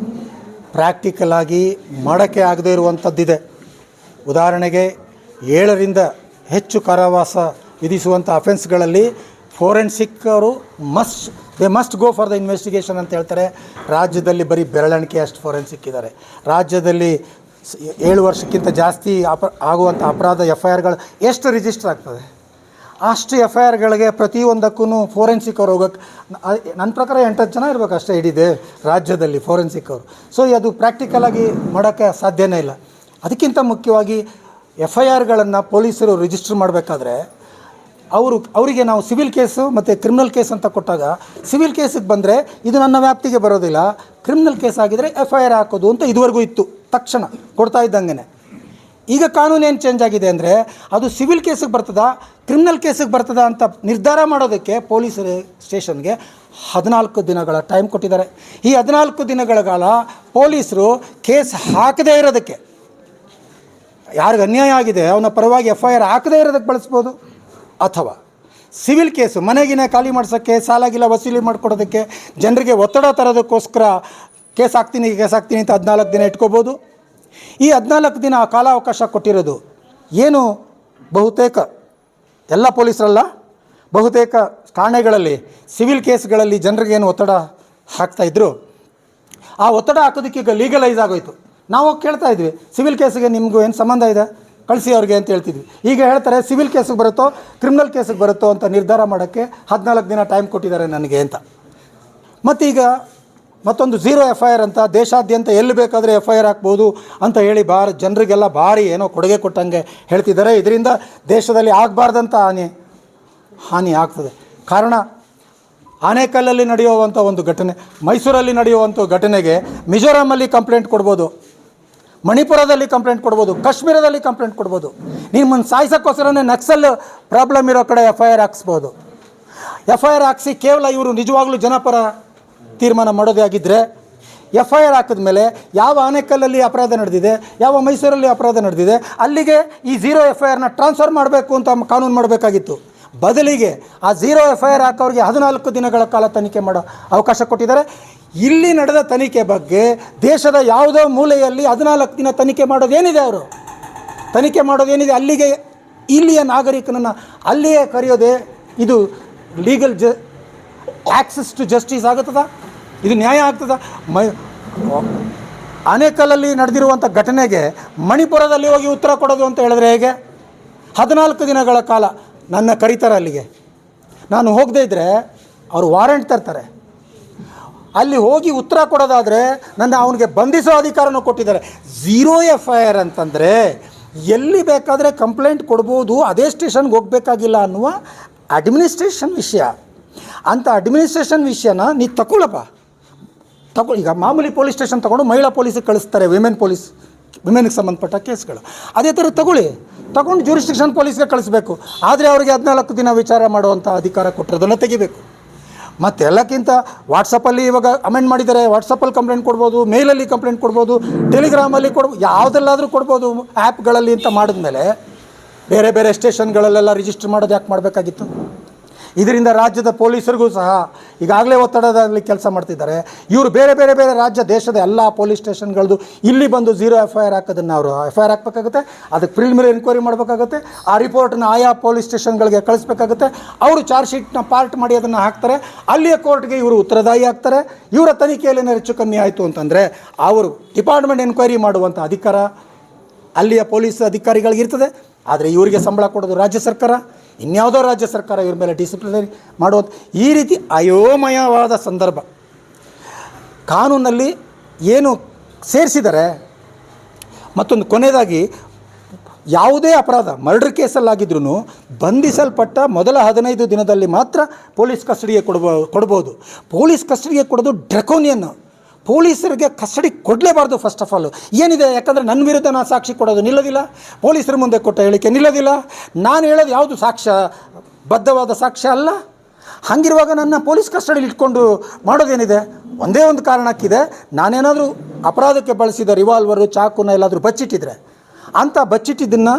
ಪ್ರಾಕ್ಟಿಕಲ್ ಆಗಿ ಮಾಡೋಕ್ಕೆ ಆಗದೇ ಇರುವಂಥದ್ದಿದೆ. ಉದಾಹರಣೆಗೆ ಏಳರಿಂದ ಹೆಚ್ಚು ಕಾರಾವಾಸ ವಿಧಿಸುವಂಥ ಅಫೆನ್ಸ್ಗಳಲ್ಲಿ ಫೋರೆನ್ಸಿಕ್ ಅವರು must they must go for the investigation ಅಂತ ಹೇಳ್ತಾರೆ. ರಾಜ್ಯದಲ್ಲಿ ಬರೀ ಬೆರಳೆಣಿಕೆ ಅಷ್ಟು ಫೋರೆನ್ಸಿಕ್ ಇದ್ದಾರೆ ರಾಜ್ಯದಲ್ಲಿ ಏಳು ವರ್ಷಕ್ಕಿಂತ ಜಾಸ್ತಿ ಅಪ ಆಗುವಂಥ ಅಪರಾಧ ಎಫ್ ಐ ಆರ್ಗಳು ಎಷ್ಟು ರಿಜಿಸ್ಟರ್ ಆಗ್ತದೆ? ಅಷ್ಟು ಎಫ್ ಐ ಆರ್ಗಳಿಗೆ ಪ್ರತಿಯೊಂದಕ್ಕೂ ಫೋರೆನ್ಸಿಕ್ ಅವ್ರು ಹೋಗೋಕ್ಕೆ ನನ್ನ ಪ್ರಕಾರ ಎಂಟತ್ತು ಜನ ಇರಬೇಕು ಅಷ್ಟೇ ಹಿಡಿದೆ ರಾಜ್ಯದಲ್ಲಿ ಫೋರೆನ್ಸಿಕ್ ಅವರು. ಸೊ ಅದು ಪ್ರಾಕ್ಟಿಕಲಾಗಿ ಮಾಡೋಕ್ಕೆ ಸಾಧ್ಯನೇ ಇಲ್ಲ. ಅದಕ್ಕಿಂತ ಮುಖ್ಯವಾಗಿ ಎಫ್ ಐ ಆರ್ಗಳನ್ನು ಪೊಲೀಸರು ರಿಜಿಸ್ಟರ್ ಮಾಡಬೇಕಾದ್ರೆ ಅವರು, ಅವರಿಗೆ ನಾವು ಸಿವಿಲ್ ಕೇಸು ಮತ್ತು ಕ್ರಿಮಿನಲ್ ಕೇಸ್ ಅಂತ ಕೊಟ್ಟಾಗ ಸಿವಿಲ್ ಕೇಸಿಗೆ ಬಂದರೆ ಇದು ನನ್ನ ವ್ಯಾಪ್ತಿಗೆ ಬರೋದಿಲ್ಲ. ಕ್ರಿಮಿನಲ್ ಕೇಸ್ ಆಗಿದರೆ ಎಫ್ ಐ ಆರ್ ಹಾಕೋದು ಅಂತ ಇದುವರೆಗೂ ಇತ್ತು. ತಕ್ಷಣ ಕೊಡ್ತಾ ಇದ್ದಂಗೆ ಈಗ ಕಾನೂನು ಏನು ಚೇಂಜ್ ಆಗಿದೆ ಅಂದರೆ ಅದು ಸಿವಿಲ್ ಕೇಸಿಗೆ ಬರ್ತದ, ಕ್ರಿಮಿನಲ್ ಕೇಸಿಗೆ ಬರ್ತದ ಅಂತ ನಿರ್ಧಾರ ಮಾಡೋದಕ್ಕೆ ಪೊಲೀಸ್ ಸ್ಟೇಷನ್ಗೆ ಹದಿನಾಲ್ಕು ದಿನಗಳ ಟೈಮ್ ಕೊಟ್ಟಿದ್ದಾರೆ. ಈ ಹದಿನಾಲ್ಕು ದಿನಗಳ ಕಾಲ ಪೊಲೀಸರು ಕೇಸ್ ಹಾಕದೇ ಇರೋದಕ್ಕೆ. ಯಾರಿಗೆ ಅನ್ಯಾಯ ಆಗಿದೆ, ಅವನ ಪರವಾಗಿ ಎಫ್ ಐ ಆರ್ ಹಾಕದೇ ಇರೋದಕ್ಕೆ ಬಳಸ್ಬೋದು. ಅಥವಾ ಸಿವಿಲ್ ಕೇಸು, ಮನೆಗಿನ ಖಾಲಿ ಮಾಡ್ಸೋಕ್ಕೆ, ಸಾಲಾಗಿಲ್ಲ ವಸೂಲಿ ಮಾಡಿಕೊಡೋದಕ್ಕೆ ಜನರಿಗೆ ಒತ್ತಡ ತರೋದಕ್ಕೋಸ್ಕರ ಕೇಸ್ ಹಾಕ್ತೀನಿ ಕೇಸ್ ಹಾಕ್ತೀನಿ ಅಂತ ಹದಿನಾಲ್ಕು ದಿನ ಇಟ್ಕೋಬೋದು. ಈ ಹದಿನಾಲ್ಕು ದಿನ ಕಾಲಾವಕಾಶ ಕೊಟ್ಟಿರೋದು ಏನು? ಬಹುತೇಕ ಎಲ್ಲ ಪೊಲೀಸರಲ್ಲ, ಬಹುತೇಕ ಠಾಣೆಗಳಲ್ಲಿ, ಸಿವಿಲ್ ಕೇಸ್ಗಳಲ್ಲಿ ಜನರಿಗೆ ಏನು ಒತ್ತಡ ಹಾಕ್ತಾಯಿದ್ರು ಆ ಒತ್ತಡ ಹಾಕೋದಕ್ಕೆ ಈಗ ಲೀಗಲೈಸ್ ಆಗೋಯ್ತು. ನಾವು ಕೇಳ್ತಾ ಇದ್ವಿ, ಸಿವಿಲ್ ಕೇಸಿಗೆ ನಿಮಗೂ ಏನು ಸಂಬಂಧ ಇದೆ? ಕಳಿಸಿ ಅವ್ರಿಗೆ ಅಂತ ಹೇಳ್ತಿದ್ವಿ. ಈಗ ಹೇಳ್ತಾರೆ, ಸಿವಿಲ್ ಕೇಸಿಗೆ ಬರುತ್ತೋ, ಕ್ರಿಮಿನಲ್ ಕೇಸಿಗೆ ಬರುತ್ತೋ ಅಂತ ನಿರ್ಧಾರ ಮಾಡೋಕ್ಕೆ ಹದಿನಾಲ್ಕು ದಿನ ಟೈಮ್ ಕೊಟ್ಟಿದ್ದಾರೆ ನನಗೆ ಅಂತ. ಮತ್ತೀಗ ಮತ್ತೊಂದು ಝೀರೋ ಎಫ್ ಐ ಆರ್ ಅಂತ, ದೇಶಾದ್ಯಂತ ಎಲ್ಲಿ ಬೇಕಾದರೆ ಎಫ್ ಐ ಆರ್ ಹಾಕ್ಬೋದು ಅಂತ ಹೇಳಿ ಭಾರ, ಜನರಿಗೆಲ್ಲ ಭಾರಿ ಏನೋ ಕೊಡುಗೆ ಕೊಟ್ಟಂಗೆ ಹೇಳ್ತಿದ್ದಾರೆ. ಇದರಿಂದ ದೇಶದಲ್ಲಿ ಆಗಬಾರ್ದಂಥ ಹಾನಿ ಹಾನಿ ಆಗ್ತದೆ. ಕಾರಣ, ಆನೇಕಲ್ಲಲ್ಲಿ ನಡೆಯುವಂಥ ಒಂದು ಘಟನೆ, ಮೈಸೂರಲ್ಲಿ ನಡೆಯುವಂಥ ಘಟನೆಗೆ ಮಿಜೋರಾಮಲ್ಲಿ ಕಂಪ್ಲೇಂಟ್ ಕೊಡ್ಬೋದು. ಮಣಿಪುರದಲ್ಲಿ ಕಂಪ್ಲೇಂಟ್ ಕೊಡ್ಬೋದು, ಕಾಶ್ಮೀರದಲ್ಲಿ ಕಂಪ್ಲೇಂಟ್ ಕೊಡ್ಬೋದು. ನಿಮ್ಮನ್ನು ಸಾಯಿಸೋಕ್ಕೋಸ್ಕರನೇ ನಕ್ಸಲ್ ಪ್ರಾಬ್ಲಮ್ ಇರೋ ಕಡೆ ಎಫ್ ಐ ಆರ್ ಹಾಕ್ಸ್ಬೋದು. ಎಫ್ ಐ ಆರ್ ಹಾಕ್ಸಿ ಕೇವಲ ಇವರು ನಿಜವಾಗ್ಲೂ ಜನಪರ ತೀರ್ಮಾನ ಮಾಡೋದೇ ಆಗಿದ್ದರೆ ಎಫ್ ಐ ಆರ್ ಹಾಕಿದ್ಮೇಲೆ ಯಾವ ಆನೆಕಲ್ಲಲ್ಲಿ ಅಪರಾಧ ನಡೆದಿದೆ, ಯಾವ ಮೈಸೂರಲ್ಲಿ ಅಪರಾಧ ನಡೆದಿದೆ, ಅಲ್ಲಿಗೆ ಈ ಝೀರೋ ಎಫ್ ಐ ಆರ್ನ ಟ್ರಾನ್ಸ್ಫರ್ ಮಾಡಬೇಕು ಅಂತ ಕಾನೂನು ಮಾಡಬೇಕಾಗಿತ್ತು. ಬದಲಿಗೆ ಆ ಝೀರೋ ಎಫ್ ಐ ಆರ್ ಹಾಕೋರಿಗೆ ಹದಿನಾಲ್ಕು ದಿನಗಳ ಕಾಲ ತನಿಖೆ ಮಾಡೋ ಅವಕಾಶ ಕೊಟ್ಟಿದ್ದಾರೆ. ಇಲ್ಲಿ ನಡೆದ ತನಿಖೆ ಬಗ್ಗೆ ದೇಶದ ಯಾವುದೋ ಮೂಲೆಯಲ್ಲಿ ಹದಿನಾಲ್ಕು ದಿನ ತನಿಖೆ ಮಾಡೋದೇನಿದೆ ಅವರು? ತನಿಖೆ ಮಾಡೋದೇನಿದೆ? ಅಲ್ಲಿಗೆ ಇಲ್ಲಿಯ ನಾಗರಿಕನನ್ನು ಅಲ್ಲಿಯೇ ಕರೆಯೋದೇ ಇದು ಲೀಗಲ್ ಜ ಆಕ್ಸೆಸ್ ಟು ಜಸ್ಟಿಸ್ ಆಗುತ್ತದ? ಇದು ನ್ಯಾಯ ಆಗ್ತದ? ಮೈ ಆನೇಕಲ್ಲಲ್ಲಿ ನಡೆದಿರುವಂಥ ಘಟನೆಗೆ ಮಣಿಪುರದಲ್ಲಿ ಹೋಗಿ ಉತ್ತರ ಕೊಡೋದು ಅಂತ ಹೇಳಿದ್ರೆ ಹೇಗೆ? ಹದಿನಾಲ್ಕು ದಿನಗಳ ಕಾಲ ನನ್ನ ಕರೀತಾರೆ ಅಲ್ಲಿಗೆ. ನಾನು ಹೋಗದೇ ಇದ್ದರೆ ಅವರು ವಾರೆಂಟ್ ತರ್ತಾರೆ. ಅಲ್ಲಿ ಹೋಗಿ ಉತ್ತರ ಕೊಡೋದಾದರೆ ನನ್ನ ಅವನಿಗೆ ಬಂಧಿಸೋ ಅಧಿಕಾರನೂ ಕೊಟ್ಟಿದ್ದಾರೆ. ಝೀರೋ ಎಫ್ ಐ ಆರ್ ಅಂತಂದರೆ ಎಲ್ಲಿ ಬೇಕಾದರೆ ಕಂಪ್ಲೇಂಟ್ ಕೊಡ್ಬೋದು, ಅದೇ ಸ್ಟೇಷನ್ಗೆ ಹೋಗಬೇಕಾಗಿಲ್ಲ ಅನ್ನುವ ಅಡ್ಮಿನಿಸ್ಟ್ರೇಷನ್ ವಿಷಯ. ಅಂಥ ಅಡ್ಮಿನಿಸ್ಟ್ರೇಷನ್ ವಿಷಯನ ನೀ ತಗೊಳ್ಳಪ್ಪ ತಗೊ, ಈಗ ಮಾಮೂಲಿ ಪೊಲೀಸ್ ಸ್ಟೇಷನ್ ತೊಗೊಂಡು ಮಹಿಳಾ ಪೊಲೀಸಿಗೆ ಕಳಿಸ್ತಾರೆ ವಿಮೆನ್ ಪೊಲೀಸ್ ವಿಮೆನ್ಗೆ ಸಂಬಂಧಪಟ್ಟ ಕೇಸ್ಗಳು. ಅದೇ ಥರ ತಗೊಳ್ಳಿ. ತಗೊಂಡು ಜೂರಿಸ್ಟಿಕ್ಷನ್ ಪೊಲೀಸ್ಗೆ ಕಳಿಸ್ಬೇಕು. ಆದರೆ ಅವರಿಗೆ ಹದಿನಾಲ್ಕು ದಿನ ವಿಚಾರ ಮಾಡುವಂಥ ಅಧಿಕಾರ ಕೊಟ್ಟಿರೋದನ್ನು ತೆಗಿಬೇಕು. ಮತ್ತು ಎಲ್ಲಕ್ಕಿಂತ ವಾಟ್ಸಪ್ಪಲ್ಲಿ ಇವಾಗ ಅಮೆಂಡ್ ಮಾಡಿದ್ದಾರೆ. ವಾಟ್ಸಪ್ಪಲ್ಲಿ ಕಂಪ್ಲೇಂಟ್ ಕೊಡ್ಬೋದು ಮೇಲಲ್ಲಿ ಕಂಪ್ಲೇಂಟ್ ಕೊಡ್ಬೋದು ಟೆಲಿಗ್ರಾಮಲ್ಲಿ ಕೊಡ್ಬೋ ಯಾವುದಲ್ಲಾದರೂ ಕೊಡ್ಬೋದು ಆ್ಯಪ್ಗಳಲ್ಲಿ ಅಂತ ಮಾಡಿದ್ಮೇಲೆ ಬೇರೆ ಬೇರೆ ಸ್ಟೇಷನ್ಗಳಲ್ಲೆಲ್ಲ ರಿಜಿಸ್ಟರ್ ಮಾಡೋದು ಯಾಕೆ ಮಾಡಬೇಕಾಗಿತ್ತು? ಇದರಿಂದ ರಾಜ್ಯದ ಪೊಲೀಸರಿಗೂ ಸಹ ಈಗಾಗಲೇ ಒತ್ತಡದಲ್ಲಿ ಕೆಲಸ ಮಾಡ್ತಿದ್ದಾರೆ. ಇವರು ಬೇರೆ ಬೇರೆ ಬೇರೆ ರಾಜ್ಯ, ದೇಶದ ಎಲ್ಲ ಪೊಲೀಸ್ ಸ್ಟೇಷನ್ಗಳದ್ದು ಇಲ್ಲಿ ಬಂದು ಝೀರೋ ಎಫ್ ಐ ಆರ್ ಹಾಕೋದನ್ನು ಅವರು ಎಫ್ ಐ ಆರ್ ಹಾಕಬೇಕಾಗುತ್ತೆ. ಅದಕ್ಕೆ ಪ್ರಿಲಿಮಿನರಿ ಎನ್ಕ್ವೈರಿ ಮಾಡಬೇಕಾಗುತ್ತೆ. ಆ ರಿಪೋರ್ಟ್ನ ಆಯಾ ಪೊಲೀಸ್ ಸ್ಟೇಷನ್ಗಳಿಗೆ ಕಳಿಸ್ಬೇಕಾಗುತ್ತೆ. ಅವರು ಚಾರ್ಜ್ ಶೀಟ್ನ ಪಾರ್ಟ್ ಮಾಡಿ ಅದನ್ನು ಹಾಕ್ತಾರೆ. ಅಲ್ಲಿಯ ಕೋರ್ಟ್ಗೆ ಇವರು ಉತ್ತರದಾಯಿ ಆಗ್ತಾರೆ. ಇವರ ತನಿಖೆಯಲ್ಲಿ ಹೆಚ್ಚು ಕಮ್ಮಿ ಆಯಿತು ಅಂತಂದರೆ ಅವರು ಡಿಪಾರ್ಟ್ಮೆಂಟ್ ಎನ್ಕ್ವೈರಿ ಮಾಡುವಂಥ ಅಧಿಕಾರ ಅಲ್ಲಿಯ ಪೊಲೀಸ್ ಅಧಿಕಾರಿಗಳಿಗಿರ್ತದೆ ಆದರೆ ಇವರಿಗೆ ಸಂಬಳ ಕೊಡೋದು ರಾಜ್ಯ ಸರ್ಕಾರ. ಇನ್ಯಾವುದೋ ರಾಜ್ಯ ಸರ್ಕಾರ ಇವ್ರ ಮೇಲೆ ಡಿಸಿಪ್ಲಿನರಿ ಮಾಡುವಂಥ ಈ ರೀತಿ ಅಯೋಮಯವಾದ ಸಂದರ್ಭ. ಕಾನೂನಲ್ಲಿ ಏನು ಸೇರಿಸಿದರೆ ಮತ್ತೊಂದು ಕೊನೆಯದಾಗಿ ಯಾವುದೇ ಅಪರಾಧ ಮರ್ಡರ್ ಕೇಸಲ್ಲಾಗಿದ್ರೂ ಬಂಧಿಸಲ್ಪಟ್ಟ ಮೊದಲ ಹದಿನೈದು ದಿನದಲ್ಲಿ ಮಾತ್ರ ಪೊಲೀಸ್ ಕಸ್ಟಡಿಗೆ ಕೊಡ್ಬೋ, ಕೊಡ್ಬೋದು. ಪೊಲೀಸ್ ಕಸ್ಟಡಿಗೆ ಕೊಡೋದು ಡ್ರೆಕೋನಿಯನ್ ಪೊಲೀಸರಿಗೆ ಕಸ್ಟಡಿ ಕೊಡಲೇಬಾರ್ದು ಫಸ್ಟ್ ಆಫ್ ಆಲ್ ಏನಿದೆ? ಯಾಕಂದರೆ ನನ್ನ ವಿರುದ್ಧ ನಾನು ಸಾಕ್ಷಿ ಕೊಡೋದು ನಿಲ್ಲೋದಿಲ್ಲ. ಪೊಲೀಸರ ಮುಂದೆ ಕೊಟ್ಟ ಹೇಳಿಕೆ ನಿಲ್ಲೋದಿಲ್ಲ. ನಾನು ಹೇಳೋದು ಯಾವುದು ಸಾಕ್ಷ್ಯ? ಬದ್ಧವಾದ ಸಾಕ್ಷ್ಯ ಅಲ್ಲ. ಹಾಗಿರುವಾಗ ನನ್ನ ಪೊಲೀಸ್ ಕಸ್ಟಡಿಲಿ ಇಟ್ಕೊಂಡು ಮಾಡೋದೇನಿದೆ? ಒಂದೇ ಒಂದು ಕಾರಣಕ್ಕಿದೆ. ನಾನೇನಾದರೂ ಅಪರಾಧಕ್ಕೆ ಬಳಸಿದ ರಿವಾಲ್ವರು ಚಾಕುನ ಎಲ್ಲಾದರೂ ಬಚ್ಚಿಟ್ಟಿದ್ರೆ ಅಂಥ ಬಚ್ಚಿಟ್ಟಿದ್ದನ್ನು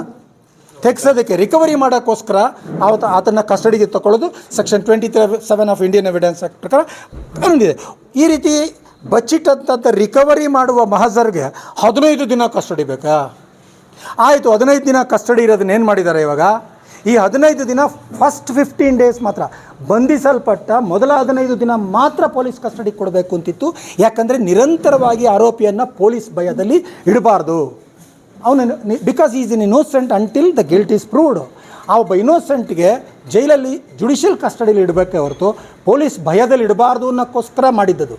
ತೆಗ್ಸೋದಕ್ಕೆ ರಿಕವರಿ ಮಾಡೋಕ್ಕೋಸ್ಕರ ಆವತ್ತು ಆತನ ಕಸ್ಟಡಿಗೆ ತಗೊಳ್ಳೋದು section twenty seven of Indian evidence act ಪ್ರಕಾರ ಬಂದಿದೆ. ಈ ರೀತಿ ಬಚ್ಚಿಟ್ಟಂಥದ್ದು ರಿಕವರಿ ಮಾಡುವ ಮಹಜರ್ಗೆ ಹದಿನೈದು ದಿನ ಕಸ್ಟಡಿ ಬೇಕಾ? ಆಯಿತು, ಹದಿನೈದು ದಿನ ಕಸ್ಟಡಿ ಇರೋದನ್ನ ಏನು ಮಾಡಿದ್ದಾರೆ ಇವಾಗ? ಈ ಹದಿನೈದು ದಿನ ಫಸ್ಟ್ ಫಿಫ್ಟೀನ್ ಡೇಸ್ ಮಾತ್ರ ಬಂಧಿಸಲ್ಪಟ್ಟ ಮೊದಲ ಹದಿನೈದು ದಿನ ಮಾತ್ರ ಪೊಲೀಸ್ ಕಸ್ಟಡಿ ಕೊಡಬೇಕು ಅಂತಿತ್ತು. ಯಾಕಂದರೆ ನಿರಂತರವಾಗಿ ಆರೋಪಿಯನ್ನು ಪೊಲೀಸ್ ಭಯದಲ್ಲಿ ಇಡಬಾರ್ದು. ಅವನು because is in innocent until the guilt is proved ಆ ಒಬ್ಬ ಇನ್ನೋಸೆಂಟ್ಗೆ ಜೈಲಲ್ಲಿ ಜುಡಿಷಿಯಲ್ ಕಸ್ಟಡಿಯಲ್ಲಿ ಇಡಬೇಕೆ ಹೊರತು ಪೊಲೀಸ್ ಭಯದಲ್ಲಿ ಇಡಬಾರ್ದು ಅನ್ನೋಕ್ಕೋಸ್ಕರ ಮಾಡಿದ್ದದು.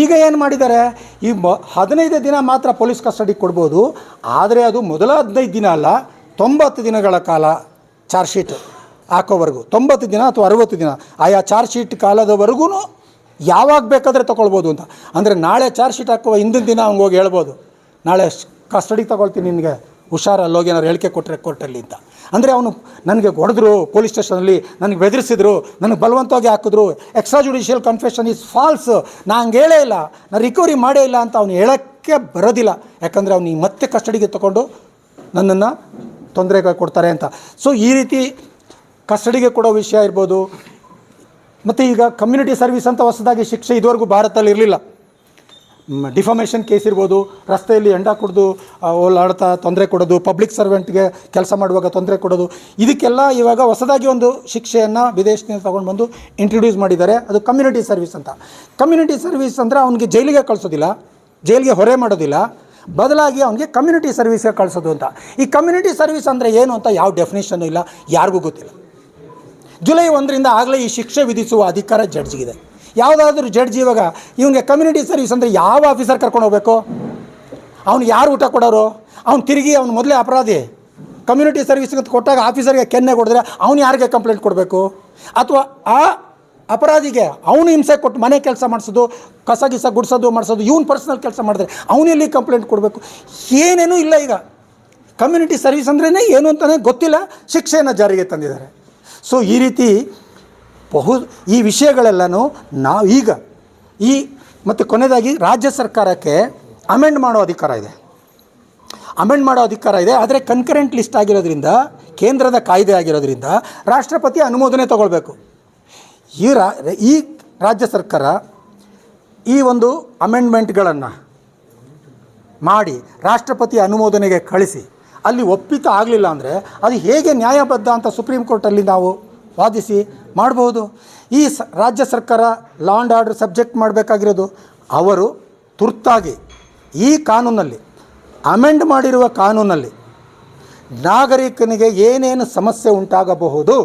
ಈಗ ಏನು ಮಾಡಿದ್ದಾರೆ? ಈ ಮ, ಹದಿನೈದು ದಿನ ಮಾತ್ರ ಪೊಲೀಸ್ ಕಸ್ಟಡಿ ಕೊಡ್ಬೋದು. ಆದರೆ ಅದು ಮೊದಲ ಹದಿನೈದು ದಿನ ಅಲ್ಲ, ತೊಂಬತ್ತು ದಿನಗಳ ಕಾಲ ಚಾರ್ಜ್ ಶೀಟ್ ಹಾಕೋವರೆಗೂ. ತೊಂಬತ್ತು ದಿನ ಅಥವಾ ಅರುವತ್ತು ದಿನ. ಆಯಾ ಚಾರ್ಜ್ ಶೀಟ್ ಕಾಲದವರೆಗೂ ಯಾವಾಗ ಬೇಕಾದರೆ ತೊಗೊಳ್ಬೋದು ಅಂತ. ಅಂದರೆ ನಾಳೆ ಚಾರ್ಜ್ ಶೀಟ್ ಹಾಕುವ ಹಿಂದಿನ ದಿನ ಅವ್ನಿಗೆ ಹೋಗಿ ಹೇಳ್ಬೋದು. ನಾಳೆ ಕಸ್ಟಡಿಗೆ ತಗೊಳ್ತೀನಿ ನಿನಗೆ. ಹುಷಾರಲ್ಲಿ ಹೋಗಿ ಏನಾದ್ರು ಹೇಳಿಕೆ ಕೊಟ್ಟರೆ ಕೋರ್ಟಲ್ಲಿ ಅಂತ. ಅಂದರೆ ಅವನು ನನಗೆ ಹೊಡೆದ್ರು ಪೊಲೀಸ್ ಸ್ಟೇಷನಲ್ಲಿ ನನಗೆ ಬೆದರಿಸಿದ್ರು, ನನಗೆ ಬಲವಂತವಾಗಿ ಹಾಕಿದ್ರು. Extra judicial confession is false ನಾನು ಹೇಳೇ ಇಲ್ಲ. ನಾನು ರಿಕವರಿ ಮಾಡೇ ಇಲ್ಲ ಅಂತ ಅವನು ಹೇಳೋಕ್ಕೆ ಬರೋದಿಲ್ಲ. ಯಾಕಂದರೆ ಅವ್ನಿಗೆ ಮತ್ತೆ ಕಸ್ಟಡಿಗೆ ತಗೊಂಡು ನನ್ನನ್ನು ತೊಂದರೆಗೆ ಕೊಡ್ತಾರೆ ಅಂತ. ಸೊ ಈ ರೀತಿ ಕಸ್ಟಡಿಗೆ ಕೊಡೋ ವಿಷಯ ಇರ್ಬೋದು. ಮತ್ತು ಈಗ ಕಮ್ಯುನಿಟಿ ಸರ್ವಿಸ್ ಅಂತ ಹೊಸದಾಗಿ ಶಿಕ್ಷೆ ಇದುವರೆಗೂ ಭಾರತದಲ್ಲಿ ಇರಲಿಲ್ಲ. ಡಿಫಾಮೇಷನ್ ಕೇಸ್ ಇರ್ಬೋದು, ರಸ್ತೆಯಲ್ಲಿ ಎಂಡ ಕುಡಿದು ಓಲಾಡ್ತಾ ತೊಂದರೆ ಕೊಡೋದು, ಪಬ್ಲಿಕ್ ಸರ್ವೆಂಟ್ಗೆ ಕೆಲಸ ಮಾಡುವಾಗ ತೊಂದರೆ ಕೊಡೋದು, ಇದಕ್ಕೆಲ್ಲ ಇವಾಗ ಹೊಸದಾಗಿ ಒಂದು ಶಿಕ್ಷೆಯನ್ನು ವಿದೇಶದಿಂದ ತೊಗೊಂಡು ಬಂದು ಇಂಟ್ರೊಡ್ಯೂಸ್ ಮಾಡಿದ್ದಾರೆ. ಅದು ಕಮ್ಯುನಿಟಿ ಸರ್ವಿಸ್ ಅಂತ. ಕಮ್ಯುನಿಟಿ ಸರ್ವಿಸ್ ಅಂದರೆ ಅವನಿಗೆ ಜೈಲಿಗೆ ಕಳಿಸೋದಿಲ್ಲ, ಜೈಲಿಗೆ ಹೊರೆ ಮಾಡೋದಿಲ್ಲ, ಬದಲಾಗಿ ಅವನಿಗೆ ಕಮ್ಯುನಿಟಿ ಸರ್ವಿಸ್ಗೆ ಕಳಿಸೋದು ಅಂತ. ಈ ಕಮ್ಯುನಿಟಿ ಸರ್ವಿಸ್ ಅಂದರೆ ಏನು ಅಂತ ಯಾವ ಡೆಫಿನೇಷನ್ನು ಇಲ್ಲ, ಯಾರಿಗೂ ಗೊತ್ತಿಲ್ಲ. ಜುಲೈ ಒಂದರಿಂದ ಆಗಲೇ ಈ ಶಿಕ್ಷೆ ವಿಧಿಸುವ ಅಧಿಕಾರ ಜಡ್ಜ್ಗಿದೆ. ಯಾವುದಾದ್ರೂ ಜಡ್ಜ್ ಇವಾಗ ಇವನಿಗೆ ಕಮ್ಯುನಿಟಿ ಸರ್ವಿಸ್ ಅಂದರೆ ಯಾವ ಆಫೀಸರ್ ಕರ್ಕೊಂಡು ಹೋಗಬೇಕು? ಅವ್ನು ಯಾರು ಊಟ ಕೊಡೋರು? ಅವ್ನು ತಿರುಗಿ ಅವ್ನು ಮೊದಲೇ ಅಪರಾಧಿ. ಕಮ್ಯುನಿಟಿ ಸರ್ವಿಸ್ ಅಂತ ಕೊಟ್ಟಾಗ ಆಫೀಸರ್ಗೆ ಕೆನ್ನೆ ಕೊಡಿದ್ರೆ ಅವ್ನು ಯಾರಿಗೆ ಕಂಪ್ಲೇಂಟ್ ಕೊಡಬೇಕು? ಅಥವಾ ಆ ಅಪರಾಧಿಗೆ ಅವನು ಹಿಂಸೆ ಕೊಟ್ಟು ಮನೆ ಕೆಲಸ ಮಾಡಿಸೋದು, ಕಸ ಗಿಸ ಗುಡಿಸೋದು, ಮಾಡಿಸೋದು, ಇವನು ಪರ್ಸ್ನಲ್ ಕೆಲಸ ಮಾಡಿದ್ರೆ ಅವನಲ್ಲಿ ಕಂಪ್ಲೇಂಟ್ ಕೊಡಬೇಕು? ಏನೇನೂ ಇಲ್ಲ ಈಗ. ಕಮ್ಯುನಿಟಿ ಸರ್ವಿಸ್ ಅಂದ್ರೇ ಏನು ಅಂತಲೇ ಗೊತ್ತಿಲ್ಲ ಶಿಕ್ಷೆಯನ್ನು ಜಾರಿಗೆ ತಂದಿದ್ದಾರೆ. ಸೊ ಈ ರೀತಿ ಬಹು, ಈ ವಿಷಯಗಳೆಲ್ಲನೂ ನಾವು ಈಗ ಈ, ಮತ್ತು ಕೊನೆಯದಾಗಿ ರಾಜ್ಯ ಸರ್ಕಾರಕ್ಕೆ ಅಮೆಂಡ್ ಮಾಡೋ ಅಧಿಕಾರ ಇದೆ. ಅಮೆಂಡ್ ಮಾಡೋ ಅಧಿಕಾರ ಇದೆ, ಆದರೆ ಕನ್ಕರೆಂಟ್ ಲಿಸ್ಟ್ ಆಗಿರೋದ್ರಿಂದ, ಕೇಂದ್ರದ ಕಾಯ್ದೆ ಆಗಿರೋದ್ರಿಂದ ರಾಷ್ಟ್ರಪತಿ ಅನುಮೋದನೆ ತಗೊಳ್ಬೇಕು. ಈ ರಾ, ಈ ರಾಜ್ಯ ಸರ್ಕಾರ ಈ ಒಂದು ಅಮೆಂಡ್ಮೆಂಟ್ಗಳನ್ನು ಮಾಡಿ ರಾಷ್ಟ್ರಪತಿ ಅನುಮೋದನೆಗೆ ಕಳಿಸಿ, ಅಲ್ಲಿ ಒಪ್ಪಿತ ಆಗಲಿಲ್ಲ ಅಂದರೆ ಅದು ಹೇಗೆ ನ್ಯಾಯಬದ್ಧ ಅಂತ ಸುಪ್ರೀಂ ಕೋರ್ಟಲ್ಲಿ ನಾವು ವಾದಿಸಿ ಮಾಡಬಹುದು. ಈ ಸ, ರಾಜ್ಯ ಸರ್ಕಾರ ಲಾ ಆ್ಯಂಡ್ ಆರ್ಡರ್ ಸಬ್ಜೆಕ್ಟ್ ಮಾಡಬೇಕಾಗಿರೋದು. ಅವರು ತುರ್ತಾಗಿ ಈ ಕಾನೂನಲ್ಲಿ ಅಮೆಂಡ್ ಮಾಡಿರುವ ಕಾನೂನಲ್ಲಿ ನಾಗರಿಕನಿಗೆ ಏನೇನು ಸಮಸ್ಯೆ ಉಂಟಾಗಬಹುದು,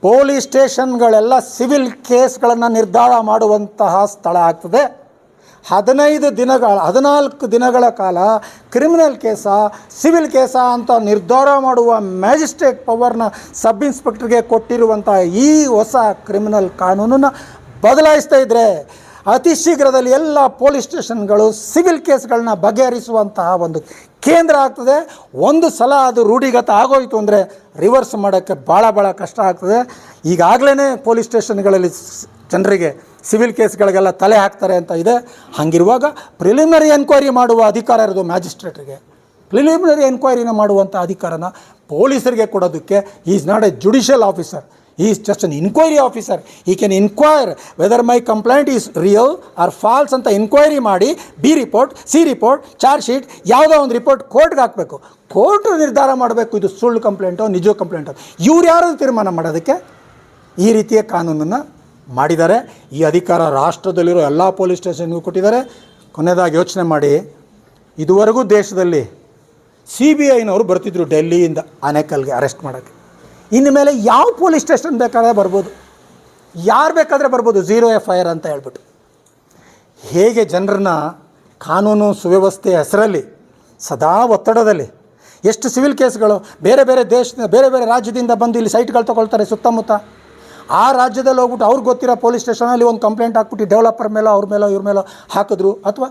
ಪೊಲೀಸ್ ಸ್ಟೇಷನ್ಗಳೆಲ್ಲ ಸಿವಿಲ್ ಕೇಸ್ಗಳನ್ನು ನಿರ್ಧಾರ ಮಾಡುವಂತಹ ಸ್ಥಳ ಆಗ್ತದೆ. ಹದಿನೈದು ದಿನಗಳ, ಹದಿನಾಲ್ಕು ದಿನಗಳ ಕಾಲ ಕ್ರಿಮಿನಲ್ ಕೇಸ, ಸಿವಿಲ್ ಕೇಸ ಅಂತ ನಿರ್ಧಾರ ಮಾಡುವ ಮ್ಯಾಜಿಸ್ಟ್ರೇಟ್ ಪವರ್ನ ಸಬ್ ಇನ್ಸ್ಪೆಕ್ಟರ್ಗೆ ಕೊಟ್ಟಿರುವಂಥ ಈ ಹೊಸ ಕ್ರಿಮಿನಲ್ ಕಾನೂನನ್ನು ಬದಲಾಯಿಸ್ತಾ ಇದ್ದರೆ ಅತಿ ಶೀಘ್ರದಲ್ಲಿ ಎಲ್ಲ ಪೊಲೀಸ್ ಸ್ಟೇಷನ್ಗಳು ಸಿವಿಲ್ ಕೇಸ್ಗಳನ್ನ ಬಗೆಹರಿಸುವಂತಹ ಒಂದು ಕೇಂದ್ರ ಆಗ್ತದೆ. ಒಂದು ಸಲ ಅದು ರೂಢಿಗತ ಆಗೋಯಿತು ಅಂದರೆ ರಿವರ್ಸ್ ಮಾಡೋಕ್ಕೆ ಭಾಳ ಭಾಳ ಕಷ್ಟ ಆಗ್ತದೆ. ಈಗಾಗಲೇ ಪೊಲೀಸ್ ಸ್ಟೇಷನ್ಗಳಲ್ಲಿ ಜನರಿಗೆ ಸಿವಿಲ್ ಕೇಸ್ಗಳಿಗೆಲ್ಲ ತಲೆ ಹಾಕ್ತಾರೆ ಅಂತ ಇದೆ. ಹಾಗಿರುವಾಗ ಪ್ರಿಲಿಮಿನರಿ ಎನ್ಕ್ವೈರಿ ಮಾಡುವ ಅಧಿಕಾರ ಇರೋದು ಮ್ಯಾಜಿಸ್ಟ್ರೇಟ್ರಿಗೆ ಪ್ರಿಲಿಮಿನರಿ ಎನ್ಕ್ವೈರಿನ ಮಾಡುವಂಥ ಅಧಿಕಾರನ ಪೊಲೀಸರಿಗೆ ಕೊಡೋದಕ್ಕೆ is not a judicial officer is just an inquiry officer he can inquire whether my complaint is real or false ಅಂತ ಇನ್ಕ್ವೈರಿ ಮಾಡಿ B report C report charge sheet ಯಾವುದೋ ಒಂದು ರಿಪೋರ್ಟ್ ಕೋರ್ಟ್ಗೆ ಹಾಕಬೇಕು. ಕೋರ್ಟ್ ನಿರ್ಧಾರ ಮಾಡಬೇಕು ಇದು ಸುಳ್ಳು ಕಂಪ್ಲೇಂಟೋ ನಿಜ ಕಂಪ್ಲೇಂಟೋ ಇವ್ರು ಯಾರು ತೀರ್ಮಾನ ಮಾಡೋದಕ್ಕೆ? ಈ ರೀತಿಯ ಕಾನೂನನ್ನು ಮಾಡಿದ್ದಾರೆ. ಈ ಅಧಿಕಾರ ರಾಷ್ಟ್ರದಲ್ಲಿರೋ ಎಲ್ಲ ಪೊಲೀಸ್ ಸ್ಟೇಷನ್ಗೂ ಕೊಟ್ಟಿದ್ದಾರೆ. ಕೊನೆಯದಾಗಿ ಯೋಚನೆ ಮಾಡಿ. ಇದುವರೆಗೂ ದೇಶದಲ್ಲಿ ಸಿ ಬಿ ಐನವರು ಬರ್ತಿದ್ರು ಡೆಲ್ಲಿಯಿಂದ ಆನೇಕಲ್ಗೆ ಅರೆಸ್ಟ್ ಮಾಡೋಕ್ಕೆ. ಇನ್ನು ಮೇಲೆ ಯಾವ ಪೊಲೀಸ್ ಸ್ಟೇಷನ್ ಬೇಕಾದ್ರೆ ಬರ್ಬೋದು. ಯಾರು ಬೇಕಾದರೆ ಬರ್ಬೋದು? ಝೀರೋ ಎಫ್ ಐ ಆರ್ ಅಂತ ಹೇಳ್ಬಿಟ್ಟು. ಹೇಗೆ ಜನರನ್ನ ಕಾನೂನು ಸುವ್ಯವಸ್ಥೆ ಹೆಸರಲ್ಲಿ, ಸದಾ ಒತ್ತಡದಲ್ಲಿ, ಎಷ್ಟು ಸಿವಿಲ್ ಕೇಸ್ಗಳು ಬೇರೆ ಬೇರೆ ದೇಶದ, ಬೇರೆ ಬೇರೆ ರಾಜ್ಯದಿಂದ ಬಂದು ಇಲ್ಲಿ ಸೈಟ್ಗಳು ತೊಗೊಳ್ತಾರೆ ಸುತ್ತಮುತ್ತ. ಆ ರಾಜ್ಯದಲ್ಲಿ ಹೋಗ್ಬಿಟ್ಟು ಅವ್ರಿಗೆ ಗೊತ್ತಿರೋ ಪೊಲೀಸ್ ಸ್ಟೇಷನಲ್ಲಿ ಒಂದು ಕಂಪ್ಲೇಂಟ್ ಹಾಕ್ಬಿಟ್ಟು ಡೆವಲಪರ್ ಮೇಲೋ ಅವ್ರ ಮೇಲೋ ಇವ್ರ ಮೇಲೋ ಹಾಕಿದ್ರು. ಅಥವಾ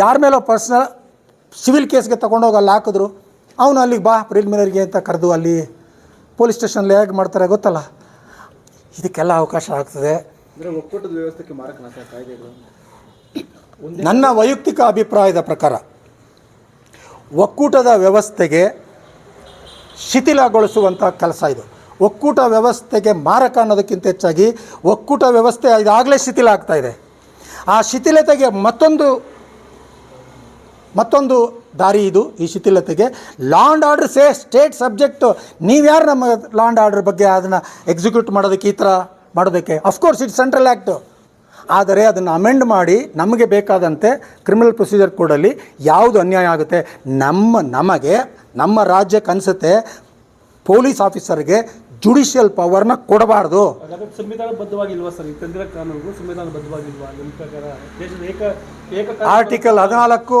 ಯಾರ ಮೇಲೋ ಪರ್ಸ್ನಲ್ ಸಿವಿಲ್ ಕೇಸ್ಗೆ ತೊಗೊಂಡೋಗಿ ಅಲ್ಲಿ ಹಾಕಿದ್ರು ಅವನು ಅಲ್ಲಿಗೆ ಬಾ ಪ್ರಿಲಿಮಿನರಿಗೆ ಅಂತ ಕರೆದು ಅಲ್ಲಿ ಪೊಲೀಸ್ ಸ್ಟೇಷನಲ್ಲಿ ಹೇಗೆ ಮಾಡ್ತಾರೆ ಗೊತ್ತಲ್ಲ. ಇದಕ್ಕೆಲ್ಲ ಅವಕಾಶ ಆಗ್ತದೆ. ಅಂದರೆ ಒಕ್ಕೂಟದ ವ್ಯವಸ್ಥೆಗೆ ಮಾರಕನ ಸರ್ ನನ್ನ ವೈಯಕ್ತಿಕ ಅಭಿಪ್ರಾಯದ ಪ್ರಕಾರ ಒಕ್ಕೂಟದ ವ್ಯವಸ್ಥೆಗೆ ಶಿಥಿಲಗೊಳಿಸುವಂಥ ಕೆಲಸ ಇದು. ಒಕ್ಕೂಟ ವ್ಯವಸ್ಥೆಗೆ ಮಾರಕ ಅನ್ನೋದಕ್ಕಿಂತ ಹೆಚ್ಚಾಗಿ ಒಕ್ಕೂಟ ವ್ಯವಸ್ಥೆ ಇದಾಗಲೇ ಶಿಥಿಲ ಆಗ್ತಾ ಇದೆ. ಆ ಶಿಥಿಲತೆಗೆ ಮತ್ತೊಂದು ಮತ್ತೊಂದು ದಾರಿ ಇದು, ಈ ಶಿಥಿಲತೆಗೆ. Law and order say state subject ನೀವ್ಯಾರು ನಮ್ಮ ಲಾಂಡ್ ಆರ್ಡರ್ ಬಗ್ಗೆ ಅದನ್ನು ಎಕ್ಸಿಕ್ಯೂಟ್ ಮಾಡೋದಕ್ಕೆ ಈ ಥರ ಮಾಡೋದಕ್ಕೆ? ಅಫ್ಕೋರ್ಸ್ ಇಟ್ ಸೆಂಟ್ರಲ್ ಆ್ಯಕ್ಟು ಆದರೆ ಅದನ್ನು ಅಮೆಂಡ್ ಮಾಡಿ ನಮಗೆ ಬೇಕಾದಂತೆ ಕ್ರಿಮಿನಲ್ ಪ್ರೊಸೀಜರ್ ಕೋಡಲ್ಲಿ ಯಾವುದು ಅನ್ಯಾಯ ಆಗುತ್ತೆ? ನಮ್ಮ, ನಮಗೆ, ನಮ್ಮ ರಾಜ್ಯಕ್ಕೆ ಅನಿಸುತ್ತೆ ಪೊಲೀಸ್ ಆಫೀಸರ್ಗೆ ಜುಡಿಷಿಯಲ್ ಪವರ್ನ ಕೊಡಬಾರ್ದು. ಆರ್ಟಿಕಲ್ ಹದಿನಾಲ್ಕು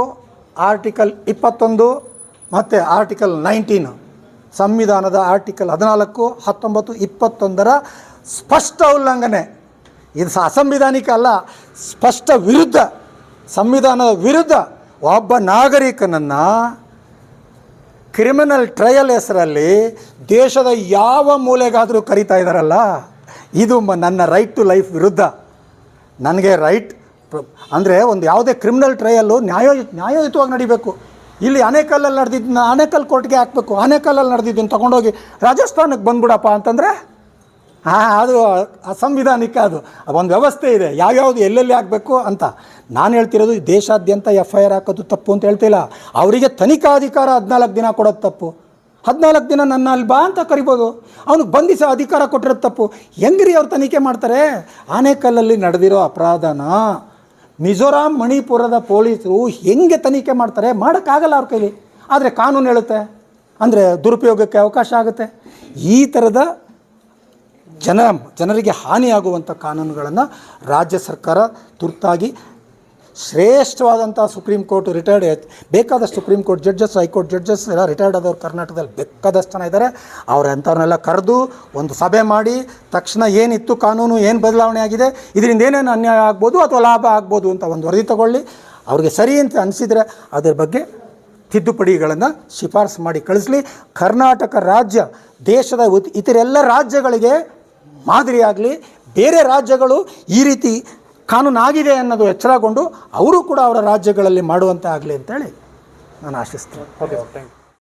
ಆರ್ಟಿಕಲ್ ಇಪ್ಪತ್ತೊಂದು ಮತ್ತು ಆರ್ಟಿಕಲ್ ನೈನ್ಟೀನ್ ಸಂವಿಧಾನದ ಆರ್ಟಿಕಲ್ ಹದಿನಾಲ್ಕು ಹತ್ತೊಂಬತ್ತು ಇಪ್ಪತ್ತೊಂದರ ಸ್ಪಷ್ಟ ಉಲ್ಲಂಘನೆ. ಇದು ಅಸಂವಿಧಾನಿಕ ಅಲ್ಲ ಸ್ಪಷ್ಟ ವಿರುದ್ಧ ಸಂವಿಧಾನದ ವಿರುದ್ಧ ಒಬ್ಬ ನಾಗರಿಕನನ್ನು ಕ್ರಿಮಿನಲ್ ಟ್ರಯಲ್ ಹೆಸರಲ್ಲಿ ದೇಶದ ಯಾವ ಮೂಲೆಗಾದರೂ ಕರೀತಾ ಇದ್ದಾರಲ್ಲ ಇದು ಮ- ನನ್ನ ರೈಟ್ ಟು ಲೈಫ್ ವಿರುದ್ಧ. ನನಗೆ ರೈಟ್ ಅಂದರೆ ಒಂದು ಯಾವುದೇ ಕ್ರಿಮಿನಲ್ ಟ್ರಯಲ್ಲು ನ್ಯಾಯ ನ್ಯಾಯಯುತವಾಗಿ ನಡಿಬೇಕು. ಇಲ್ಲಿ ಆನೇಕಲ್ಲಲ್ಲಿ ನಡೆದಿದ್ದನ್ನ ಆನೇಕಲ್ ಕೋರ್ಟ್ಗೆ ಹಾಕಬೇಕು. ಆನೇಕಲ್ಲಲ್ಲಿ ನಡೆದಿದ್ದನ್ನು ತೊಗೊಂಡೋಗಿ ರಾಜಸ್ಥಾನಕ್ಕೆ ಬಂದ್ಬಿಡಪ್ಪ ಅಂತಂದರೆ ಹಾಂ ಅದು ಅಸಂವಿಧಾನಿಕ ಅದು ಒಂದು ವ್ಯವಸ್ಥೆ ಇದೆ. ಯಾವ್ಯಾವುದು ಎಲ್ಲೆಲ್ಲಿ ಆಗಬೇಕು ಅಂತ. ನಾನು ಹೇಳ್ತಿರೋದು ದೇಶಾದ್ಯಂತ ಎಫ್ ಐ ಆರ್ ಹಾಕೋದು ತಪ್ಪು ಅಂತ ಹೇಳ್ತಿಲ್ಲ. ಅವರಿಗೆ ತನಿಖಾ ಅಧಿಕಾರ ಹದಿನಾಲ್ಕು ದಿನ ಕೊಡೋದು ತಪ್ಪು. ಹದಿನಾಲ್ಕು ದಿನ ನನ್ನ ಅಲ್ಲಿ ಬಾ ಅಂತ ಕರಿಬೋದು. ಅವನಿಗೆ ಬಂಧಿಸೋ ಅಧಿಕಾರ ಕೊಟ್ಟಿರೋದು ತಪ್ಪು. ಹೆಂಗ್ರಿ ಅವ್ರು ತನಿಖೆ ಮಾಡ್ತಾರೆ? ಆನೇಕಲ್ಲಲ್ಲಿ ನಡೆದಿರೋ ಅಪರಾಧನ ಮಿಜೋರಾಂ ಮಣಿಪುರದ ಪೊಲೀಸರು ಹೆಂಗೆ ತನಿಖೆ ಮಾಡ್ತಾರೆ ಮಾಡೋಕ್ಕಾಗಲ್ಲ ಅವ್ರ ಕೈಲಿ. ಆದರೆ ಕಾನೂನು ಹೇಳುತ್ತೆ. ಅಂದರೆ ದುರುಪಯೋಗಕ್ಕೆ ಅವಕಾಶ ಆಗುತ್ತೆ. ಈ ಥರದ ಜನ ಜನರಿಗೆ ಹಾನಿಯಾಗುವಂಥ ಕಾನೂನುಗಳನ್ನು ರಾಜ್ಯ ಸರ್ಕಾರ ತುರ್ತಾಗಿ ಶ್ರೇಷ್ಠವಾದಂಥ ಸುಪ್ರೀಂ ಕೋರ್ಟ್ ರಿಟೈರ್ಡ್ ಬೇಕಾದಷ್ಟು supreme court judges high court judges ಎಲ್ಲ ರಿಟೈರ್ಡ್ ಆದವರು ಕರ್ನಾಟಕದಲ್ಲಿ ಬೇಕಾದಷ್ಟು ಜನ ಇದ್ದಾರೆ ಅವ್ರಂಥವ್ರನ್ನೆಲ್ಲ ಕರೆದು ಒಂದು ಸಭೆ ಮಾಡಿ ತಕ್ಷಣ ಏನಿತ್ತು ಕಾನೂನು, ಏನು ಬದಲಾವಣೆ ಆಗಿದೆ, ಇದರಿಂದ ಏನೇನು ಅನ್ಯಾಯ ಆಗ್ಬೋದು ಅಥವಾ ಲಾಭ ಆಗ್ಬೋದು ಅಂತ ಒಂದು ವರದಿ ತಗೊಳ್ಳಿ. ಅವ್ರಿಗೆ ಸರಿ ಅಂತ ಅನಿಸಿದರೆ ಅದ್ರ ಬಗ್ಗೆ ತಿದ್ದುಪಡಿಗಳನ್ನು ಶಿಫಾರಸು ಮಾಡಿ ಕಳಿಸ್ಲಿ. ಕರ್ನಾಟಕ ರಾಜ್ಯ, ದೇಶದ ಇತರೆಲ್ಲ ರಾಜ್ಯಗಳಿಗೆ ಮಾದರಿಯಾಗಲಿ, ಬೇರೆ ರಾಜ್ಯಗಳು ಈ ರೀತಿ ಕಾನೂನು ಆಗಿದೆ ಅನ್ನೋದು ಎಚ್ಚರಗೊಂಡು ಅವರು ಕೂಡ ಅವರ ರಾಜ್ಯಗಳಲ್ಲಿ ಮಾಡುವಂತೆ ಆಗಲಿ ಅಂತೇಳಿ ನಾನು ಆಶಿಸ್ತೇನೆ. Okay thank you